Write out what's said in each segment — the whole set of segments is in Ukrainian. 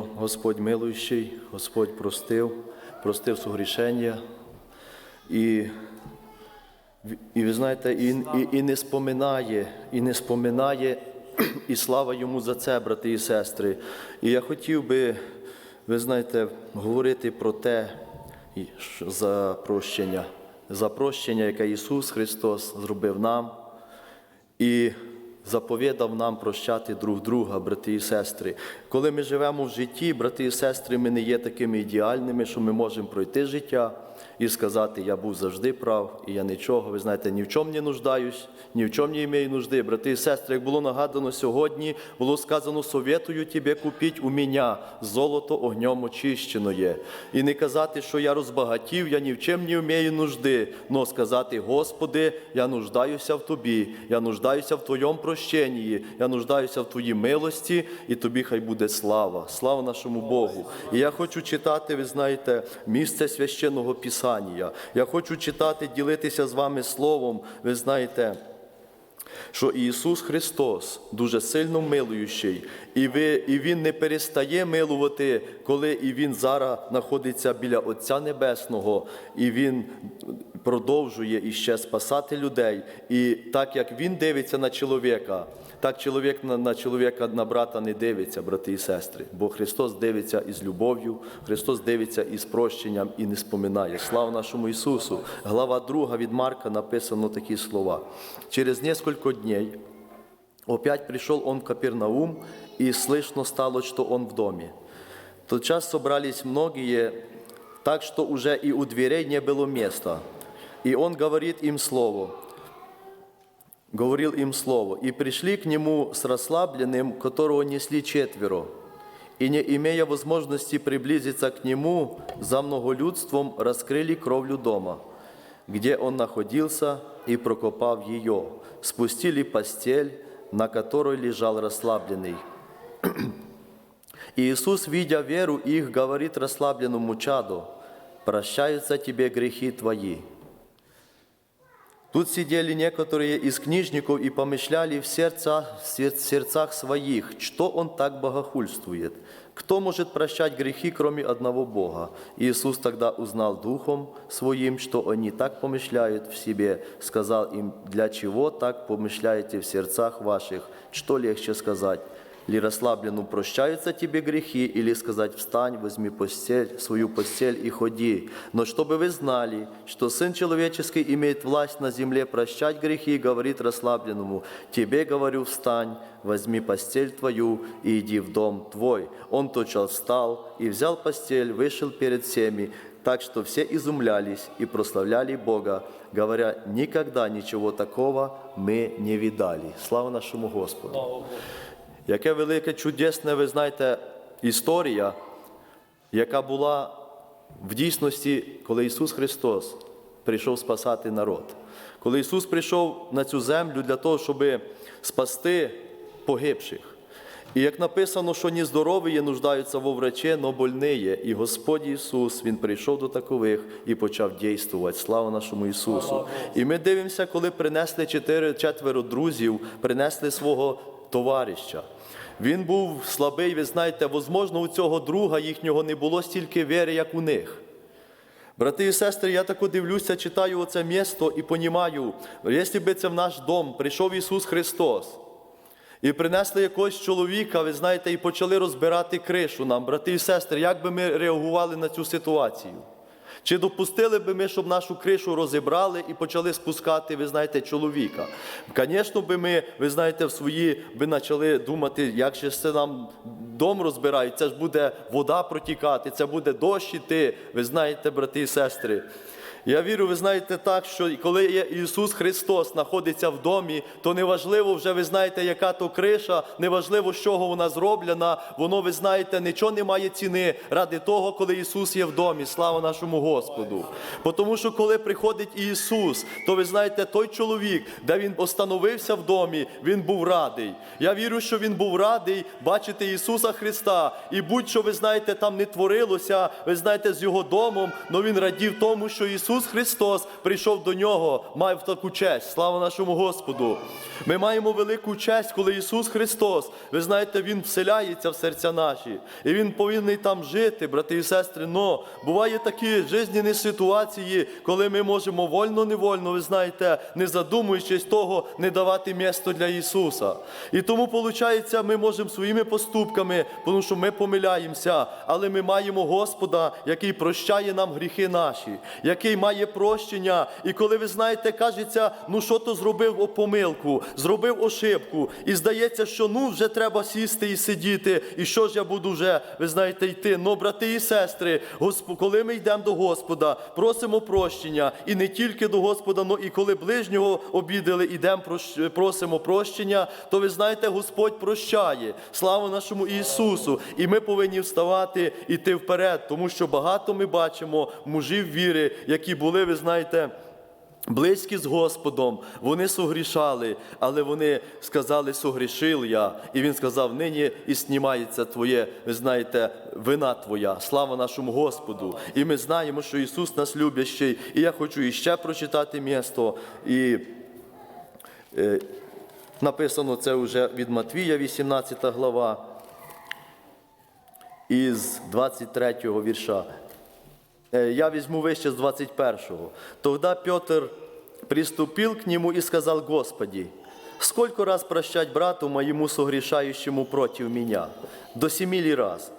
Господь милуючий, Господь простив, простив согрішення. І, і ви знаєте, і, і, і не споминає, і не споминає, і слава йому за це, брати і сестри. І я хотів би, ви знаєте, говорити про те, за прощення, за прощення, яке Ісус Христос зробив нам. І заповідав нам прощати друг друга, брати і сестри. Коли ми живемо в житті, брати і сестри, ми не є такими ідеальними, що ми можемо пройти життя і сказати, я був завжди прав, і я нічого, ви знаєте, ні в чому не нуждаюсь, ні в чому не маю нужди. Брати і сестри, як було нагадано сьогодні, було сказано, советую тебе купіть у мене золото огнем очищене. І не казати, що я розбагатів, я ні в чим не вмію нужди, но сказати, Господи, я нуждаюся в Тобі, я нуждаюся в Твоєму прощенні, я нуждаюся в Твоїй милості, і Тобі хай буде слава. Слава нашому Богу. І я хочу читати, ви знаєте, місце священного Писання. Я хочу читати, ділитися з вами словом, ви знаєте що Ісус Христос дуже сильно милуючий, і, ви, і Він не перестає милувати, коли і Він зараз знаходиться біля Отця Небесного, і Він продовжує іще спасати людей. І так як Він дивиться на чоловіка, так чоловік на, на чоловіка, на брата не дивиться, брати і сестри. Бо Христос дивиться із любов'ю, Христос дивиться із прощенням і не споминає. Слава нашому Ісусу! Глава 2 від Марка написано такі слова. Через несколько дней опять пришел он в Капернаум, и слышно стало, что он в доме. Тотчас собрались многие, так что уже и у дверей не было места. И он говорит им слово, говорил им слово, и пришли к нему с расслабленным, которого несли четверо, и не имея возможности приблизиться к нему, за многолюдством раскрыли кровлю дома, где он находился, и прокопав ее, спустили постель, на которой лежал расслабленный. Иисус, видя веру их, говорит расслабленному чаду, «Прощаются тебе грехи твои». Тут сидели некоторые из книжников и помышляли в сердцах, в сердцах своих, что он так богохульствует. Кто может прощать грехи, кроме одного Бога? Иисус тогда узнал духом своим, что они так помышляют в себе, сказал им, для чего так помышляете в сердцах ваших? Что легче сказать? Ли расслаблену прощаются тебе грехи, или сказать встань, возьми постель, свою постель и ходи. Но чтобы вы знали, что Сын Человеческий имеет власть на земле прощать грехи, говорит расслабленному, тебе говорю встань, возьми постель твою и иди в дом твой. Он тотчас встал и взял постель, вышел перед всеми, так что все изумлялись и прославляли Бога, говоря, никогда ничего такого мы не видали. Слава нашему Господу! Яке велике чудесне, ви знаєте, історія, яка була в дійсності, коли Ісус Христос прийшов спасати народ. Коли Ісус прийшов на цю землю для того, щоб спасти погибших. І як написано, що ні здорові нуждаються во враче, но больниє. І Господь Ісус, Він прийшов до такових і почав дійствувати. Слава нашому Ісусу. І ми дивимося, коли принесли четверо друзів, принесли свого товариша. Він був слабий, ви знаєте, возможно, у цього друга їхнього не було стільки віри, як у них. Брати і сестри, я тако дивлюся, читаю оце місто і понімаю, якщо би це в наш дом прийшов Ісус Христос і принесли якогось чоловіка, ви знаєте, і почали розбирати кришу нам, брати і сестри, як би ми реагували на цю ситуацію? Чи допустили би ми, щоб нашу кришу розібрали і почали спускати, ви знаєте, чоловіка? Звісно, би ми, ви знаєте, в свої би почали думати, як же це нам дом розбирають, це ж буде вода протікати, це буде дощ іти, ви знаєте, брати і сестри. Я вірю, ви знаєте так, що коли Ісус Христос знаходиться в домі, то неважливо вже, ви знаєте, яка то криша, неважливо, з чого вона зроблена, воно, ви знаєте, нічого не має ціни ради того, коли Ісус є в домі. Слава нашому Господу. Тому що коли приходить Ісус, то ви знаєте, той чоловік, де Він остановився в домі, Він був радий. Я вірю, що Він був радий бачити Ісуса Христа. І будь-що, ви знаєте, там не творилося, ви знаєте, з Його домом, але Він радів тому, що Ісус. Ісус Христос прийшов до нього, мав таку честь. Слава нашому Господу. Ми маємо велику честь, коли Ісус Христос, ви знаєте, Він вселяється в серця наші, і Він повинен там жити, брати і сестри. Но буває такі жизненні ситуації, коли ми можемо вольно-невольно, ви знаєте, не задумуючись того, не давати місто для Ісуса. І тому, виходить, ми можемо своїми поступками, тому що ми помиляємося, але ми маємо Господа, який прощає нам гріхи наші, який має прощення. І коли ви знаєте, кажеться, ну що то зробив помилку, зробив ошибку, і здається, що ну вже треба сісти і сидіти, і що ж я буду вже, ви знаєте, йти. Ну, брати і сестри, коли ми йдемо до Господа, просимо прощення, і не тільки до Господа, але і коли ближнього обідали, ідемо просимо прощення, то ви знаєте, Господь прощає. Слава нашому Ісусу! І ми повинні вставати і йти вперед, тому що багато ми бачимо мужів віри, які були, ви знаєте. Близькі з Господом, вони согрішали, але вони сказали, согрішив я. І він сказав, нині і знімається твоє, ви знаєте, вина твоя. Слава нашому Господу. І ми знаємо, що Ісус нас любящий. І я хочу іще прочитати місто. І е, написано це вже від Матвія, 18 глава, із 23 вірша. Э, Я возьму выше с 21. Тогда Петр приступил к нему и сказал, Господи, сколько раз прощать брату моему согрешающему против меня? До семи ли раз?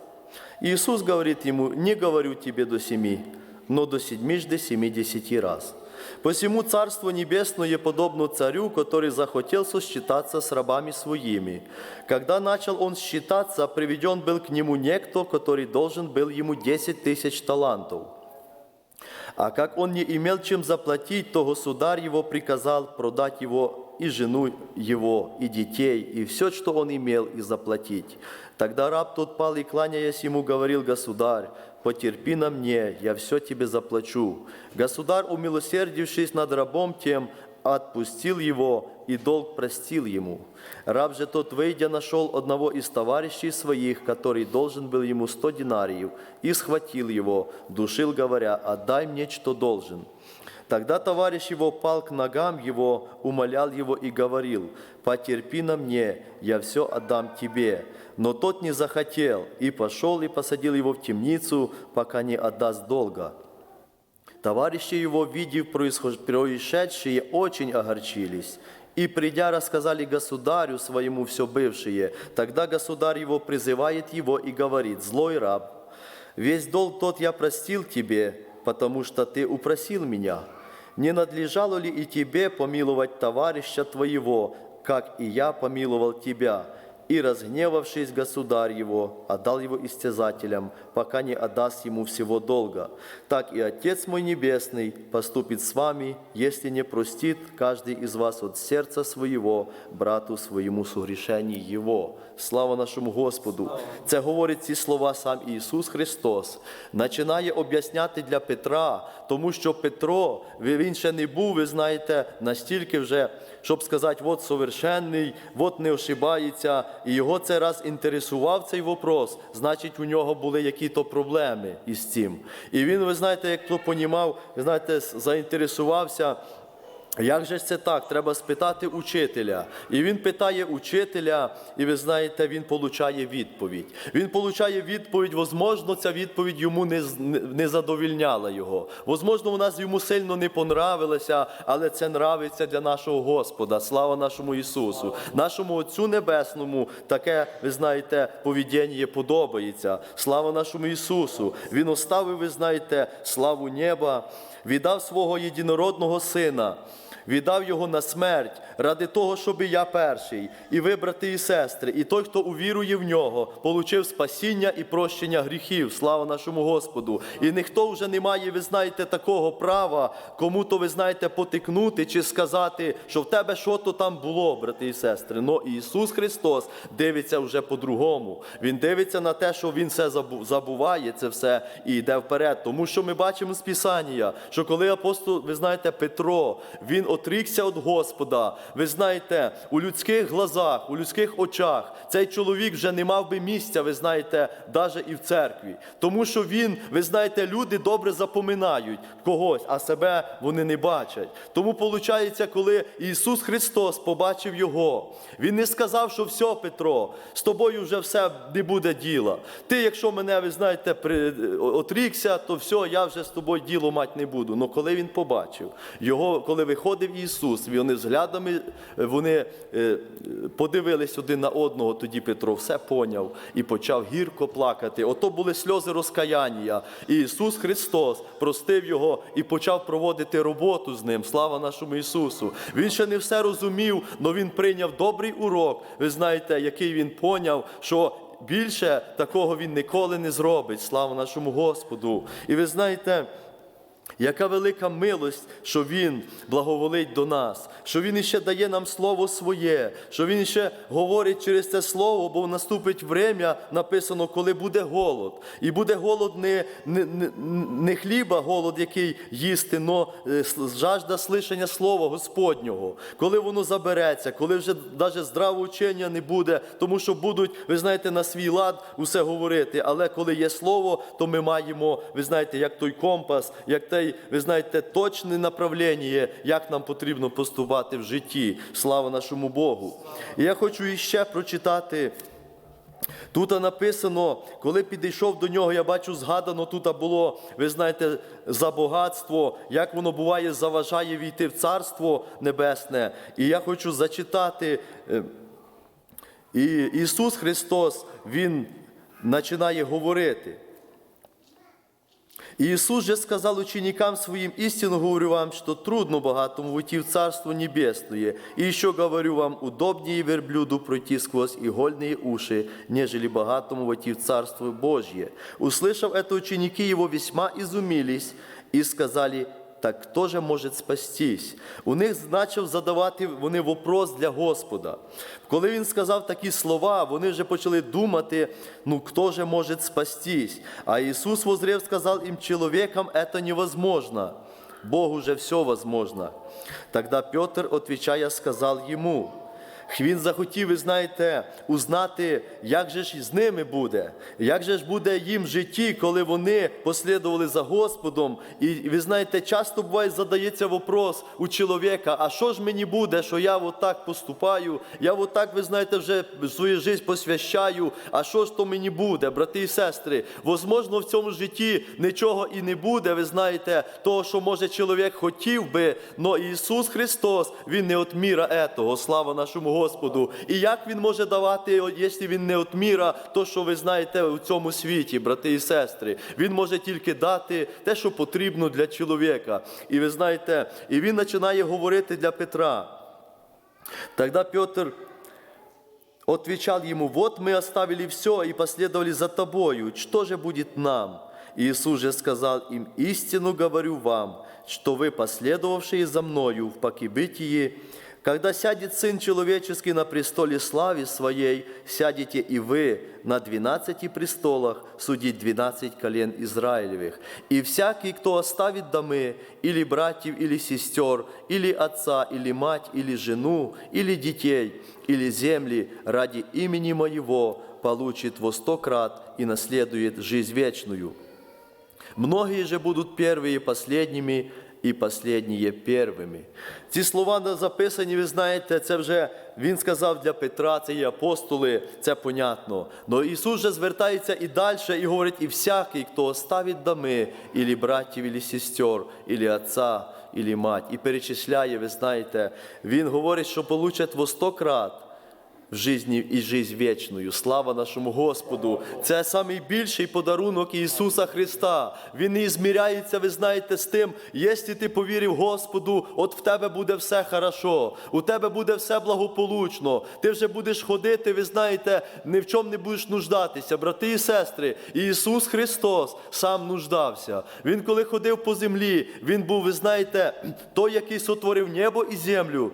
Иисус говорит ему, не говорю тебе до семи, но до седьмижды семидесяти раз. Посему Царство Небесное подобно царю, который захотел сосчитаться с рабами своими. Когда начал он считаться, приведен был к нему некто, который должен был ему десять тысяч талантов. А как он не имел чем заплатить, то государь его приказал продать его и жену его, и детей, и все, что он имел, и заплатить. Тогда раб тот пал и, кланяясь ему, говорил, «Государь, потерпи на мне, я все тебе заплачу». Государь, умилосердившись над рабом тем, отпустил его и долг простил ему. Раб же тот, выйдя, нашел одного из товарищей своих, который должен был ему сто динариев, и схватил его, душил, говоря, «Отдай мне, что должен». Тогда товарищ его пал к ногам его, умолял его и говорил, «Потерпи на мне, я все отдам тебе». Но тот не захотел, и пошел и посадил его в темницу, пока не отдаст долга. Товарищи его, видев происшедшее, очень огорчились. И, придя, рассказали государю своему все бывшее. Тогда государь его призывает его и говорит, «Злой раб, весь долг тот я простил тебе, потому что ты упросил меня. Не надлежало ли и тебе помиловать товарища твоего, как и я помиловал тебя?» И, разгневавшись, государь его отдал его истязателям, пока не отдаст ему всего долга. Так и Отец мой Небесный поступит с вами, если не простит каждый из вас от сердца своего брату своему согрешении его. Слава нашому Господу! Це говорить ці слова сам Ісус Христос. Починає об'ясняти для Петра, тому що Петро, він ще не був, ви знаєте, настільки вже, щоб сказати, от совершенний, от не ошибається. І його це раз інтересував цей вопрос, значить, у нього були які-то проблеми із цим. І він, ви знаєте, як то понімав, ви знаєте, заінтересувався. Як же це так? Треба спитати учителя. І він питає учителя, і ви знаєте, він получає відповідь. Він получає відповідь, возможно, ця відповідь йому не, не- задовільняла його. Возможно, вона йому сильно не понравилася, але це нравиться для нашого Господа. Слава нашому Ісусу. Нашому Отцю Небесному таке, ви знаєте, поведіння подобається. Слава нашому Ісусу. Він оставив, ви знаєте, славу неба, віддав свого єдинородного сина віддав його на смерть ради того, щоб я перший, і ви, брати і сестри, і той, хто увірує в нього, получив спасіння і прощення гріхів. Слава нашому Господу. І ніхто вже не має, ви знаєте, такого права, кому-то, ви знаєте, потикнути чи сказати, що в тебе що то там було, брати і сестри. Но Ісус Христос дивиться вже по-другому. Він дивиться на те, що Він все забуває, це все і йде вперед. Тому що ми бачимо з Писання, що коли апостол, ви знаєте, Петро, він отрікся від Господа. Ви знаєте, у людських глазах, у людських очах цей чоловік вже не мав би місця, ви знаєте, навіть і в церкві. Тому що він, ви знаєте, люди добре запоминають когось, а себе вони не бачать. Тому виходить, коли Ісус Христос побачив його, Він не сказав, що все, Петро, з тобою вже все не буде діла. Ти, якщо мене, ви знаєте, при... отрікся, то все, я вже з тобою діло мати не буду. Но коли він побачив, його, коли виходив Ісус, вони взглядами вони е, подивились один на одного, тоді Петро все поняв і почав гірко плакати. Ото були сльози розкаяння. І Ісус Христос простив його і почав проводити роботу з ним. Слава нашому Ісусу. Він ще не все розумів, але він прийняв добрий урок. Ви знаєте, який він поняв, що більше такого він ніколи не зробить. Слава нашому Господу. І ви знаєте. Яка велика милость, що Він благоволить до нас, що Він іще дає нам слово своє, що Він ще говорить через це слово, бо наступить время, написано, коли буде голод. І буде голод не, не, не, хліба, голод, який їсти, но е, жажда слишання слова Господнього. Коли воно забереться, коли вже навіть здравого вчення не буде, тому що будуть, ви знаєте, на свій лад усе говорити. Але коли є слово, то ми маємо, ви знаєте, як той компас, як той, ви знаєте, точне направлення, як нам потрібно поступати в житті. Слава нашому Богу. І я хочу іще прочитати. Тут написано, коли підійшов до нього, я бачу, згадано, тут було, ви знаєте, за багатство, як воно буває, заважає війти в Царство Небесне. І я хочу зачитати. е, І Ісус Христос, Він починає говорити. И Иисус же сказал ученикам своим, истину говорю вам, что трудно богатому войти в Царство Небесное. И еще говорю вам, удобнее верблюду пройти сквозь игольные уши, нежели богатому войти в Царство Божье. Услышав это, ученики его весьма изумились и сказали, так хто же може спастись? У них почав задавати вони вопрос для Господа. Коли він сказав такі слова, вони вже почали думати, ну хто же може спастись? А Ісус возрев сказав їм, чоловікам це невозможно. Богу же все возможно. Тогда Петр, отвечая, сказав йому, він захотів, ви знаєте, узнати, як же ж з ними буде, як же ж буде їм в житті, коли вони послідували за Господом. І ви знаєте, часто буває задається вопрос у чоловіка, а що ж мені буде, що я отак поступаю, я отак, ви знаєте, вже свою життя посвящаю, а що ж то мені буде, брати і сестри? Возможно, в цьому житті нічого і не буде, ви знаєте, того, що може чоловік хотів би, але Ісус Христос, Він не от міра етого, слава нашому Господу. І як Він може давати, якщо Він не от міра, то, що ви знаєте у цьому світі, брати і сестри, Він може тільки дати те, що потрібно для чоловіка. І ви знаєте, і він починає говорити для Петра. Тогда Петр отвечал ему, вот мы оставили все и последовали за тобою, что же будет нам? Иисус же сказал им, истину говорю вам, что вы, последовавшие за мною в покибытии, когда сядет Сын Человеческий на престоле славы Своей, сядете и вы на двенадцати престолах судить двенадцать колен Израилевых. И всякий, кто оставит домы, или братьев, или сестер, или отца, или мать, или жену, или детей, или земли ради имени Моего, получит во сто крат и наследует жизнь вечную. Многие же будут первые последними, і последніє первими. Ці слова записані, ви знаєте, це вже він сказав для Петра, це і апостоли, це понятно. Но Ісус же звертається і далі, і говорить, і всякий, хто оставить доми, ілі братів, ілі сестер, ілі отця, ілі мать, і перечисляє, ви знаєте, Він говорить, що получать во сто крат в житті і жизнь вічною. Слава нашому Господу! Це найбільший подарунок Ісуса Христа. Він не зміряється, ви знаєте, з тим, якщо ти повірив Господу, от в тебе буде все хорошо, у тебе буде все благополучно. Ти вже будеш ходити, ви знаєте, ні в чому не будеш нуждатися, брати і сестри. Ісус Христос сам нуждався. Він, коли ходив по землі, Він був, ви знаєте, той, який сотворив небо і землю.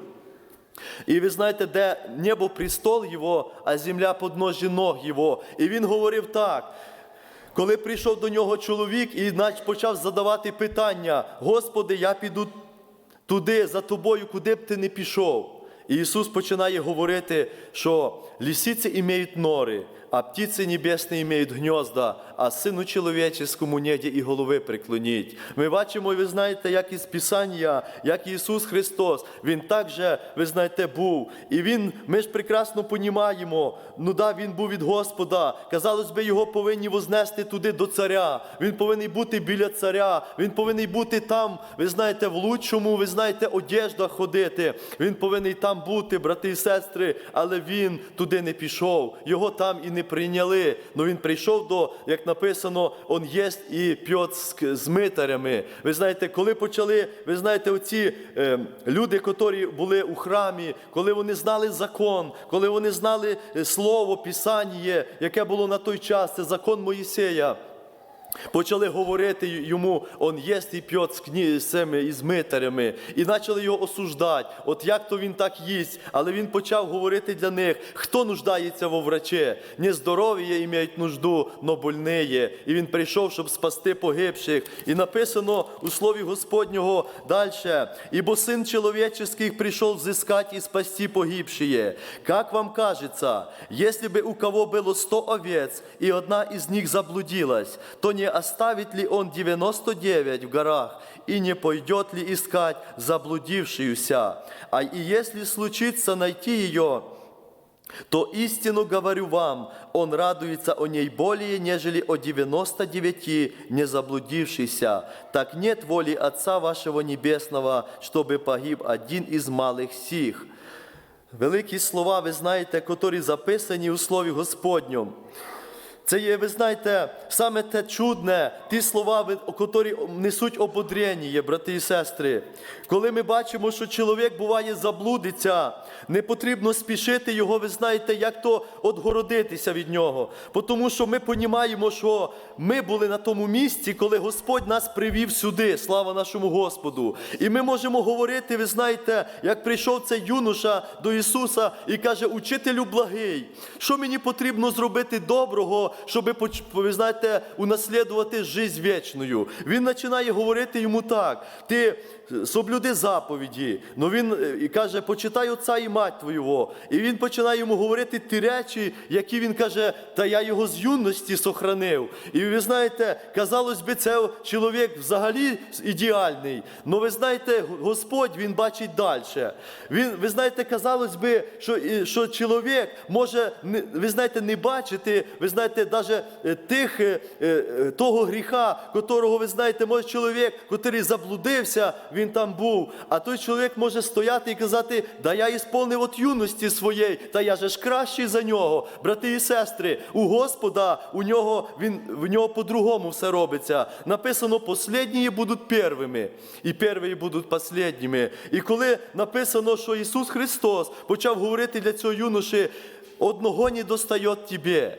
І ви знаєте, де небо престол Його, а земля подножі ног Його. І він говорив так. Коли прийшов до нього чоловік і почав задавати питання: Господи, я піду туди за тобою, куди б ти не пішов. І Ісус починає говорити, що лісіці імеють нори, а птиці небесні імеють гнізда, а сину чоловіческому неді і голови приклоніть. Ми бачимо, ви знаєте, як із Писання, як Ісус Христос, Він також, ви знаєте, був. І Він, ми ж прекрасно понімаємо, ну да, Він був від Господа. Казалось би, його повинні вознести туди до царя. Він повинен бути біля царя, він повинен бути там, ви знаєте, в лучшому, ви знаєте, одеждах ходити. Він повинен там бути, брати і сестри, але він туди не пішов. Його там і не прийняли. Ну він прийшов до, як написано, он єсть і з, з митарями. Ви знаєте, коли почали, ви знаєте, оці е, люди, які були у храмі, коли вони знали закон, коли вони знали е, слово, писання, яке було на той час, це закон Моїсея. Почали говорити йому, он єсть і п'ють з, цими із митарями, і почали його осуждати. От як то він так їсть, але він почав говорити для них, хто нуждається во враче, не здорові мають нужду, но больниє. І він прийшов, щоб спасти погибших. І написано у слові Господнього далі, ібо син чоловіческий прийшов взискати і спасти погибшие. Как вам кажется, если бы у кого было сто овец, и одна из них заблудилась, то не оставит ли он 99 в горах и не пойдет ли искать заблудившуюся? А и если случится найти ее, то истину говорю вам, он радуется о ней более, нежели о 99 не заблудившейся. Так нет воли Отца вашего Небесного, чтобы погиб один из малых сих. Великі слова, ви знаєте, котрі записані у Слові Господньому. Це є, ви знаєте, саме те чудне, ті слова, котрі несуть ободрення, брати і сестри. Коли ми бачимо, що чоловік буває заблудиться, не потрібно спішити його, ви знаєте, як то отгородитися від нього. Бо Тому що ми розуміємо, що ми були на тому місці, коли Господь нас привів сюди, слава нашому Господу. І ми можемо говорити, ви знаєте, як прийшов цей юноша до Ісуса і каже, учителю благий, що мені потрібно зробити доброго, щоб, ви знаєте, унаслідувати життя вічною. Він починає говорити йому так: ти соблюди заповіді. Ну він е, каже, почитай отця і мать твого. І він починає йому говорити ті речі, які він каже, та я його з юності сохранив. І ви знаєте, казалось би, це чоловік взагалі ідеальний. Ну ви знаєте, Господь він бачить далі. Він, ви знаєте, казалось би, що, що чоловік може, ви знаєте, не бачити, ви знаєте, навіть тих, е, е, того гріха, котрого, ви знаєте, може чоловік, котрий заблудився, він там був. А той чоловік може стояти і казати, да я ісполнив от юності своєї, та я же ж кращий за нього. Брати і сестри, у Господа, у нього, він, в нього по-другому все робиться. Написано, последні будуть первими, і перві будуть последніми. І коли написано, що Ісус Христос почав говорити для цього юноші, одного не достає тебе.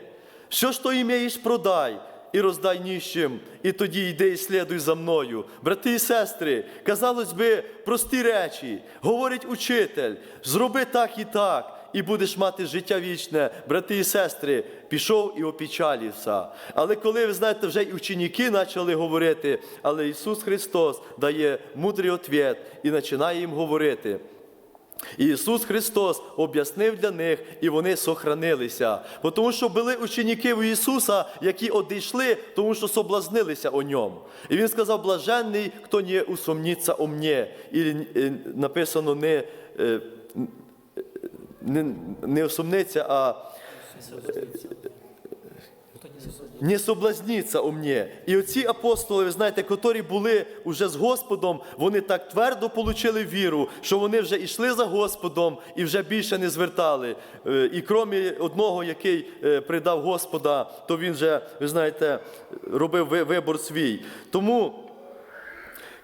Що ж то імеєш, продай і роздай ніщим, і тоді йди і слідуй за мною. Брати і сестри, казалось би, прості речі, говорить учитель, зроби так і так. І будеш мати життя вічне, брати і сестри, пішов і опічалився. Але коли ви знаєте, вже і ученики почали говорити, але Ісус Христос дає мудрий ответ і починає їм говорити. І Ісус Христос об'яснив для них, і вони сохранилися. Бо Тому що були ученики у Ісуса, які одійшли, тому що соблазнилися о ньому. І Він сказав, блаженний, хто не усомніться о мені. І е, написано не, е, не, не усомниться, а не соблазніться у мені. І оці апостоли, ви знаєте, котрі були уже з Господом, вони так твердо получили віру, що вони вже йшли за Господом і вже більше не звертали. Е, І крім одного, який е, придав Господа, то він вже, ви знаєте, робив вибор свій. Тому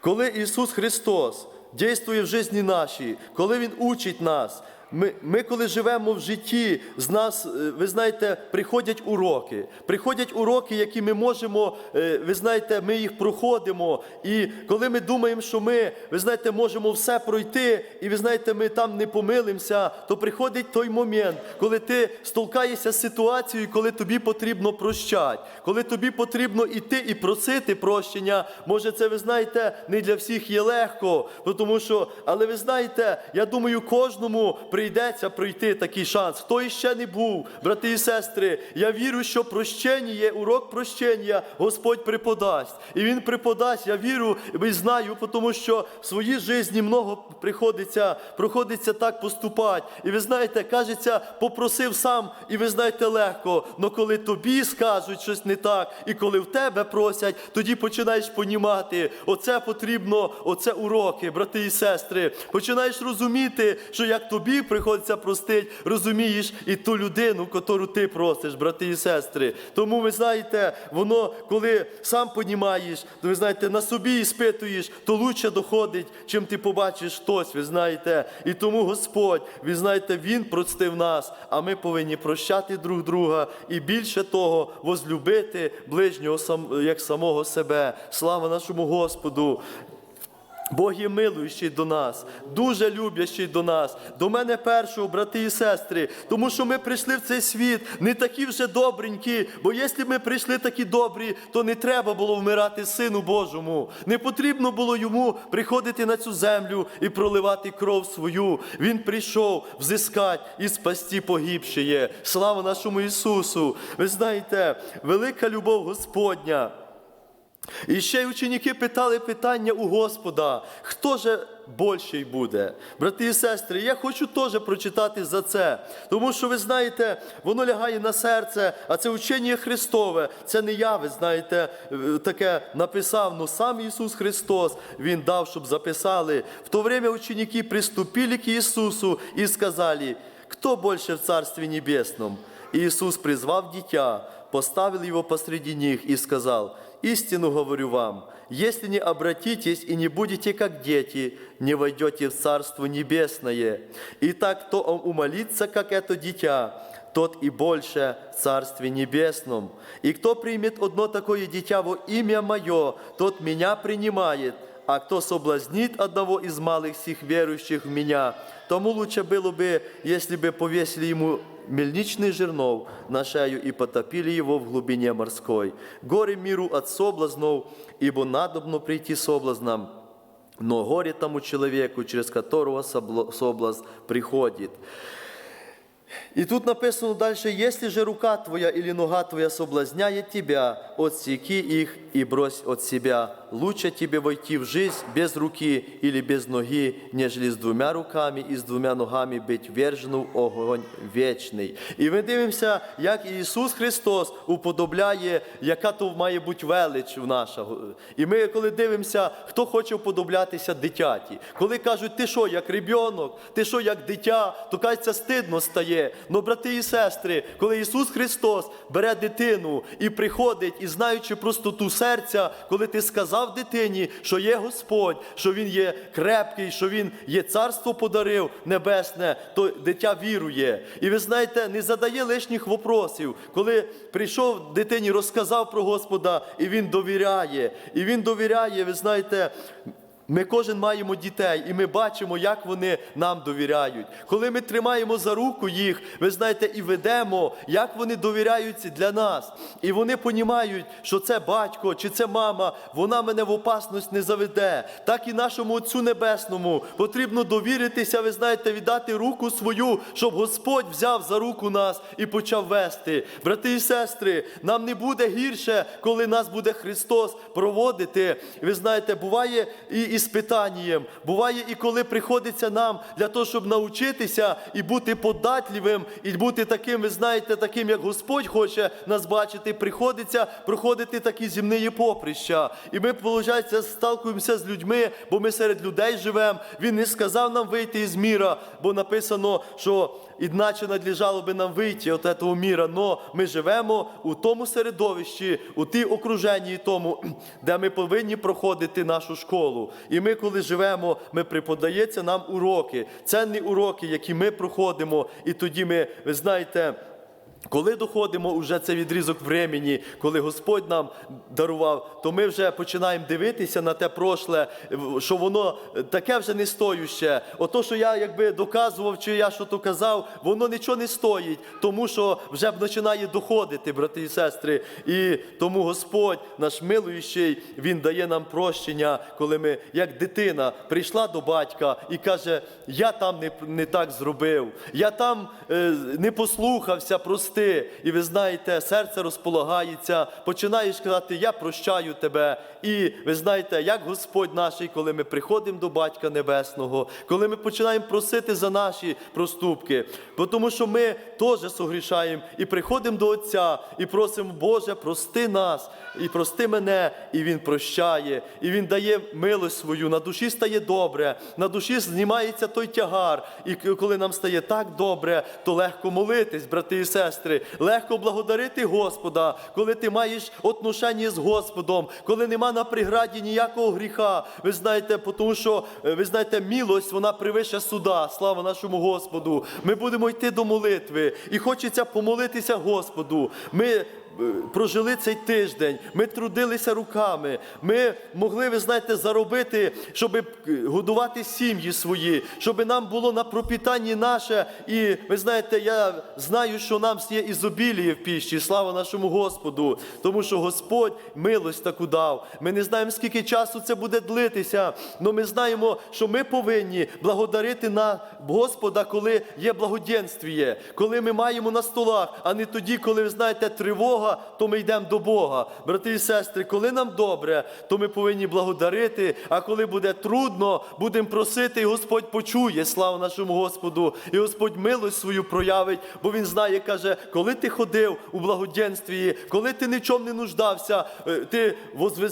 коли Ісус Христос дійствує в житті нашій, коли Він учить нас, Ми, ми, коли живемо в житті, з нас, е, ви знаєте, приходять уроки. Приходять уроки, які ми можемо, е, ви знаєте, ми їх проходимо. І коли ми думаємо, що ми, ви знаєте, можемо все пройти, і ви знаєте, ми там не помилимося, то приходить той момент, коли ти столкаєшся з ситуацією, коли тобі потрібно прощати, коли тобі потрібно іти і просити прощення. Може, це ви знаєте, не для всіх є легко, тому що, але ви знаєте, я думаю, кожному прийдеться пройти такий шанс. Хто іще не був, брати і сестри, я вірю, що прощення є, урок прощення Господь преподасть. І Він преподасть, я вірю і знаю, тому що в своїй житті много приходиться, проходиться так поступати. І ви знаєте, кажеться, попросив сам, і ви знаєте, легко. Но коли тобі скажуть щось не так, і коли в тебе просять, тоді починаєш понімати, оце потрібно, оце уроки, брати і сестри. Починаєш розуміти, що як тобі приходиться простити, розумієш і ту людину, котру ти просиш, брати і сестри. Тому ви знаєте, воно, коли сам понімаєш, то ви знаєте, на собі іспитуєш, то лучше доходить, чим ти побачиш хтось, ви знаєте. І тому Господь, ви знаєте, Він простив нас, а ми повинні прощати друг друга і більше того, возлюбити ближнього як самого себе. Слава нашому Господу! Бог є милуючий до нас, дуже люблячий до нас, до мене першого, брати і сестри, тому що ми прийшли в цей світ не такі вже добренькі, бо якщо ми прийшли такі добрі, то не треба було вмирати Сину Божому. Не потрібно було йому приходити на цю землю і проливати кров свою. Він прийшов взискати і спасти погибшие. Слава нашому Ісусу! Ви знаєте, велика любов Господня. І ще й ученики питали питання у Господа, хто же більший буде? Брати і сестри, я хочу теж прочитати за це, тому що ви знаєте, воно лягає на серце, а це учення Христове. Це не я, ви знаєте, е, таке написав, но сам Ісус Христос Він дав, щоб записали. В то время ученики приступили к Ісусу і сказали, хто більше в Царстві Небесном? И Иисус призвав дитя, поставил его посреди них и сказал, «Истину говорю вам, если не обратитесь и не будете как дети, не войдете в Царство Небесное. Итак, кто умолится, как это дитя, тот и больше в Царстве Небесном. И кто примет одно такое дитя во имя Мое, тот Меня принимает. А кто соблазнит одного из малых сих верующих в Меня, тому лучше было бы, если бы повесили ему мельничный жернов на шею и потопили его в глубине морской. Горе миру от соблазнов, ибо надобно прийти соблазнам, но горе тому человеку, через которого соблазн приходит. И тут написано дальше, если же рука твоя или нога твоя соблазняет тебя, отсеки их и брось от себя. Лучше тебе войти в жизнь без руки или без ноги, нежели с двумя руками и с двумя ногами быть вержену в огонь вечний. І ми дивимося, як Ісус Христос уподобляє, яка то має бути велич наша. І ми, коли дивимося, хто хоче уподоблятися дитяті. Коли кажуть, ти що, як ребенок, ти що, як дитя, то кажеться, стидно стає. Ну, брати і сестри, коли Ісус Христос бере дитину і приходить, і знаючи простоту серця, коли ти сказав дитині, що є Господь, що Він є крепкий, що Він є царство подарив небесне, то дитя вірує. І ви знаєте, не задає лишніх вопросів. Коли прийшов дитині, розказав про Господа, і він довіряє. І він довіряє, ви знаєте. Ми кожен маємо дітей, і ми бачимо, як вони нам довіряють. Коли ми тримаємо за руку їх, ви знаєте, і ведемо, як вони довіряються для нас. І вони понімають, що це батько чи це мама, вона мене в опасність не заведе. Так і нашому Отцю Небесному потрібно довіритися, ви знаєте, віддати руку свою, щоб Господь взяв за руку нас і почав вести. Брати і сестри, нам не буде гірше, коли нас буде Христос проводити. Ви знаєте, буває і іспитанням, буває і коли приходиться нам для того, щоб навчитися і бути податливим, і бути таким, ви знаєте, таким, як Господь хоче нас бачити, приходиться проходити такі земні поприща. І ми, виходить, сталкуємося з людьми, бо ми серед людей живемо. Він не сказав нам вийти із міра, бо написано, що іначе надлежало би нам вийти від этого міра, но ми живемо у тому середовищі, у тій окруженні тому, де ми повинні проходити нашу школу. І ми, коли живемо, ми преподається нам уроки, ценні уроки, які ми проходимо, і тоді ми, ви знаєте. Коли доходимо уже цей відрізок времени, коли Господь нам дарував, то ми вже починаємо дивитися на те прошле, що воно таке вже не стоюще. Ото, що я якби доказував, чи я що то казав, воно нічого не стоїть, тому що вже починає доходити, брати і сестри. І тому Господь, наш милуючий, Він дає нам прощення, коли ми, як дитина, прийшла до батька і каже: Я там не, не так зробив, я там е, не послухався, прости. І ви знаєте, серце розполагається, починаєш казати, я прощаю тебе. І ви знаєте, як Господь наш, коли ми приходимо до Батька Небесного, коли ми починаємо просити за наші проступки, тому що ми теж согрішаємо і приходимо до Отця і просимо, Боже, прости нас і прости мене, і Він прощає, і Він дає милость свою, на душі стає добре, на душі знімається той тягар. І коли нам стає так добре, то легко молитись, брати і сестри, легко благодарити Господа, коли ти маєш отношення з Господом, коли нема на преграді ніякого гріха. Ви знаєте, тому що е, ви знаєте, милость вона превище суда. Слава нашому Господу. Ми будемо йти до молитви, і хочеться помолитися Господу. Ми прожили цей тиждень, ми трудилися руками, ми могли, ви знаєте, заробити, щоб е, годувати сім'ї свої, щоб нам було на пропітанні наше. І ви знаєте, я знаю, що нам є ізобіліє в піщі, слава нашому Господу, тому що Господь милость таку дав. Ми не знаємо, скільки часу це буде длитися, але ми знаємо, що ми повинні благодарити на Господа, коли є благоденствіє, коли ми маємо на столах, а не тоді, коли ви знаєте, тривога, то ми йдемо до Бога. Брати і сестри, коли нам добре, то ми повинні благодарити. А коли буде трудно, будемо просити, і Господь почує. Слава нашому Господу! І Господь милость свою проявить, бо Він знає, каже, коли ти ходив у благоденствії, коли ти нічом не нуждався, е, ти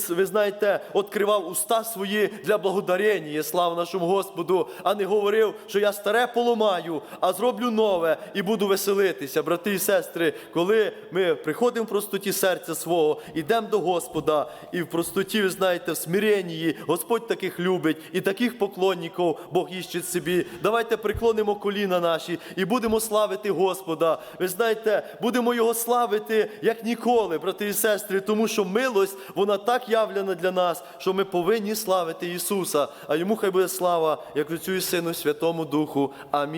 ви знаєте, відкривав уста свої для благодарення. Слава нашому Господу, а не говорив, що я старе поламаю, а зроблю нове і буду веселитися, брати і сестри, коли ми приходимо в простоті серця свого, йдемо до Господа, і в простоті, ви знаєте, в смиренні Господь таких любить і таких поклонників Бог іщить собі. Давайте приклонимо коліна наші і будемо славити Господа. Ви знаєте, будемо його славити як ніколи, брати і сестри, тому що милость вона так явлена для нас, що ми повинні славити Ісуса. А йому хай буде слава, як Отцю і Сину, Святому Духу. Амінь.